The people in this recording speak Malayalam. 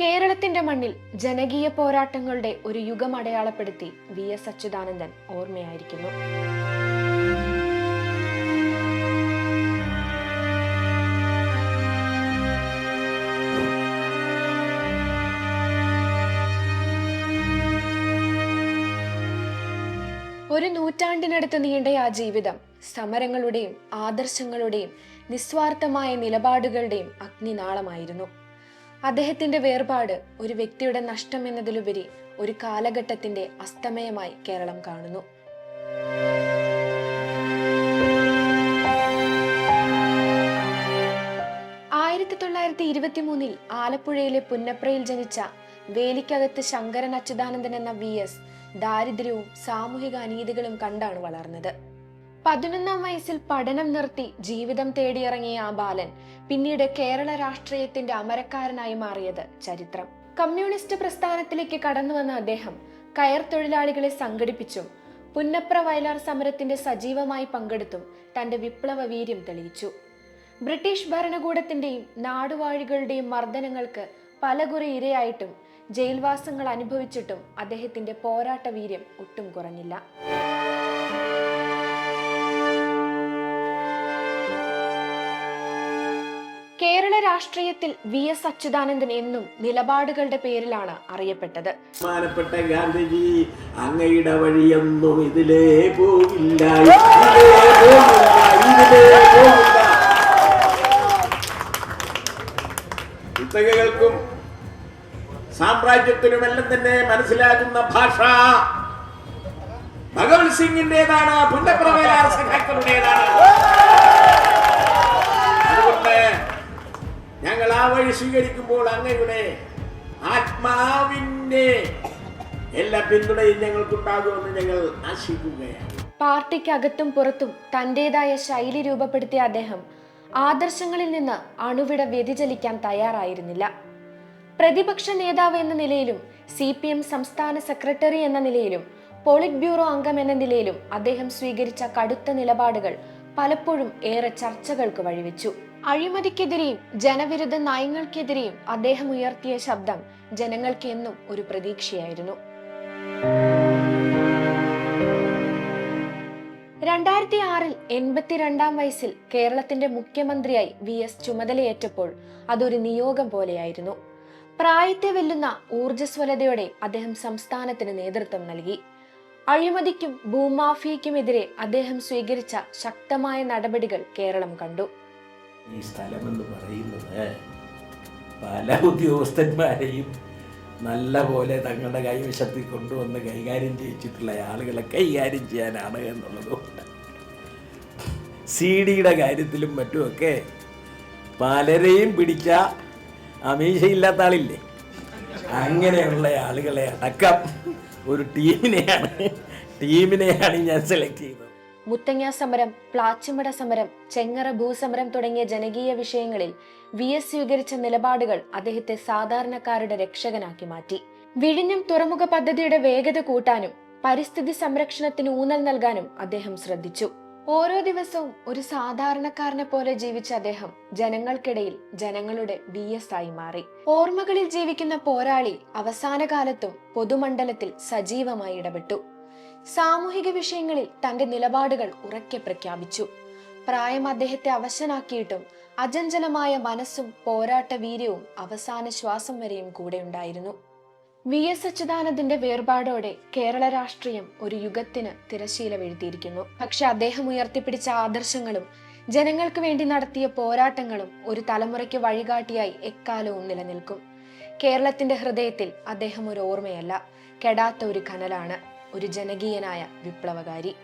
കേരളത്തിന്റെ മണ്ണിൽ ജനകീയ പോരാട്ടങ്ങളുടെ ഒരു യുഗം അടയാളപ്പെടുത്തി വി എസ് അച്യുതാനന്ദൻ ഓർമ്മയായിരിക്കുന്നു. ഒരു നൂറ്റാണ്ടിനടുത്ത് നീണ്ട ആ ജീവിതം സമരങ്ങളുടെയും ആദർശങ്ങളുടെയും നിസ്വാർത്ഥമായ നിലപാടുകളുടെയും അഗ്നിനാളമായിരുന്നു. അദ്ദേഹത്തിന്റെ വേർപാട് ഒരു വ്യക്തിയുടെ നഷ്ടം എന്നതിലുപരി ഒരു കാലഘട്ടത്തിന്റെ അസ്തമയമായി കേരളം കാണുന്നു. ആയിരത്തി തൊള്ളായിരത്തി ഇരുപത്തി മൂന്നിൽ ആലപ്പുഴയിലെ പുന്നപ്രയിൽ ജനിച്ച വേലിക്കകത്ത് ശങ്കരൻ അച്യുതാനന്ദൻ എന്ന വി എസ് ദാരിദ്ര്യവും സാമൂഹിക അനീതികളും കണ്ടാണ് വളർന്നത്. പതിനൊന്നാം വയസ്സിൽ പഠനം നിർത്തി ജീവിതം തേടിയിറങ്ങിയ ആ ബാലൻ പിന്നീട് കേരള രാഷ്ട്രീയത്തിന്റെ അമരക്കാരനായി മാറിയത് ചരിത്രം. കമ്മ്യൂണിസ്റ്റ് പ്രസ്ഥാനത്തിലേക്ക് കടന്നു വന്ന അദ്ദേഹം കയർ തൊഴിലാളികളെ സംഘടിപ്പിച്ചും പുന്നപ്ര വയലാർ സമരത്തിന്റെ സജീവമായി പങ്കെടുത്തും തന്റെ വിപ്ലവ വീര്യം തെളിയിച്ചു. ബ്രിട്ടീഷ് ഭരണകൂടത്തിന്റെയും നാടുവാഴികളുടെയും മർദ്ദനങ്ങൾക്ക് പലകുറി ഇരയായിട്ടും ജയിൽവാസങ്ങൾ അനുഭവിച്ചിട്ടും അദ്ദേഹത്തിന്റെ പോരാട്ട വീര്യം ഒട്ടും കുറഞ്ഞില്ല. രാഷ്ട്രീയത്തിൽ വി എസ് അച്യുതാനന്ദൻ എന്നും നിലപാടുകളുടെ പേരിലാണ് അറിയപ്പെട്ടത്. ബഹുമാനപ്പെട്ട ഗാന്ധിജി അങ്ങയുടെ വഴിയൊന്നും ഇതിലേ പോകില്ല കുത്തകകൾക്കും സാമ്രാജ്യത്തിനുമെല്ലാം തന്നെ മനസ്സിലാകുന്ന ഭാഷ ഭഗവത് സിംഗിന്റേതാണ് പുന്നപ്രവേലാർ സഖാക്കളുടേതാണ് ഞങ്ങൾ ആ വഴി സ്വീകരിക്കുമ്പോൾ അങ്ങയുടെ ആത്മാവിന്റെ എല്ലാ പിന്തുണയും ഞങ്ങൾക്കുണ്ടാകുമെന്ന് ഞങ്ങൾ ആശിക്കുകയാണ്. പാർട്ടിക്കകത്തും പുറത്തും തന്റേതായ ശൈലി രൂപപ്പെടുത്തിയ അദ്ദേഹം ആദർശങ്ങളിൽ നിന്ന് അണുവിട വ്യതിചലിക്കാൻ തയ്യാറായിരുന്നില്ല. പ്രതിപക്ഷ നേതാവ് എന്ന നിലയിലും സി പി എം സംസ്ഥാന സെക്രട്ടറി എന്ന നിലയിലും പോളിറ്റ് ബ്യൂറോ അംഗം എന്ന നിലയിലും അദ്ദേഹം സ്വീകരിച്ച കടുത്ത നിലപാടുകൾ പലപ്പോഴും ഏറെ ചർച്ചകൾക്ക് വഴിവെച്ചു. അഴിമതിക്കെതിരെയും ജനവിരുദ്ധ നയങ്ങൾക്കെതിരെയും അദ്ദേഹം ഉയർത്തിയ ശബ്ദം ജനങ്ങൾക്ക് എന്നും ഒരു പ്രതീക്ഷയായിരുന്നു. രണ്ടായിരത്തി ആറിൽ എൺപത്തിരണ്ടാം വയസ്സിൽ കേരളത്തിന്റെ മുഖ്യമന്ത്രിയായി വി എസ് ചുമതലയേറ്റപ്പോൾ അതൊരു നിയോഗം പോലെയായിരുന്നു. പ്രായത്തെ വെല്ലുന്ന ഊർജസ്വലതയോടെ അദ്ദേഹം സംസ്ഥാനത്തിന് നേതൃത്വം നൽകി. അഴിമതിക്കും ഭൂമാഫിയയ്ക്കുമെതിരെ അദ്ദേഹം സ്വീകരിച്ച ശക്തമായ നടപടികൾ കേരളം കണ്ടു. ഈ സ്ഥലമെന്ന് പറയുന്നത് പല ഉദ്യോഗസ്ഥന്മാരെയും നല്ല പോലെ തങ്ങളുടെ കൈവശത്തിൽ കൊണ്ടുവന്ന് കൈകാര്യം ചെയ്യിച്ചിട്ടുള്ള ആളുകളെ കൈകാര്യം ചെയ്യാനാണ് എന്നുള്ളതുകൊണ്ട് സി ഡിയുടെ കാര്യത്തിലും മറ്റുമൊക്കെ പലരെയും പിടിച്ച അമീശയില്ലാത്ത ആളില്ലേ? അങ്ങനെയുള്ള ആളുകളെ അടക്കം ഒരു ടീമിനെയാണ് ടീമിനെയാണ് ഞാൻ സെലക്ട് ചെയ്തത്. മുത്തങ്ങ സമരം പ്ലാച്ചിമട സമരം ചെങ്ങറ ഭൂസമരം തുടങ്ങിയ ജനകീയ വിഷയങ്ങളിൽ വി എസ് സ്വീകരിച്ച നിലപാടുകൾ അദ്ദേഹത്തെ സാധാരണക്കാരുടെ രക്ഷകനാക്കി മാറ്റി. വിഴിഞ്ഞം തുറമുഖ പദ്ധതിയുടെ വേഗത കൂട്ടാനും പരിസ്ഥിതി സംരക്ഷണത്തിന് ഊന്നൽ നൽകാനും അദ്ദേഹം ശ്രദ്ധിച്ചു. ഓരോ ദിവസവും ഒരു സാധാരണക്കാരനെ പോലെ ജീവിച്ച അദ്ദേഹം ജനങ്ങൾക്കിടയിൽ ജനങ്ങളുടെ വി എസ് ആയി മാറി. ഓർമ്മകളിൽ ജീവിക്കുന്ന പോരാളി അവസാന കാലത്തും പൊതുമണ്ഡലത്തിൽ സജീവമായി ഇടപെട്ടു. സാമൂഹിക വിഷയങ്ങളിൽ തന്റെ നിലപാടുകൾ ഉറക്കെ പ്രഖ്യാപിച്ചു. പ്രായം അദ്ദേഹത്തെ അവശനാക്കിയിട്ടും അചഞ്ചലമായ മനസ്സും പോരാട്ട വീര്യവും അവസാന ശ്വാസം വരെയും കൂടെ ഉണ്ടായിരുന്നു. വി എസ് അച്യുതാനന്ദന്റെ വേർപാടോടെ കേരള രാഷ്ട്രീയം ഒരു യുഗത്തിന് തിരശീല വീഴ്ത്തിയിരിക്കുന്നു പക്ഷെ അദ്ദേഹം ഉയർത്തിപ്പിടിച്ച ആദർശങ്ങളും ജനങ്ങൾക്ക് വേണ്ടി നടത്തിയ പോരാട്ടങ്ങളും ഒരു തലമുറയ്ക്ക് വഴികാട്ടിയായി എക്കാലവും നിലനിൽക്കും. കേരളത്തിന്റെ ഹൃദയത്തിൽ അദ്ദേഹം ഒരു ഓർമ്മയല്ല കെടാത്ത ഒരു കനലാണ്. ഒരു ജനകീയനായ വിപ്ലവകാരി.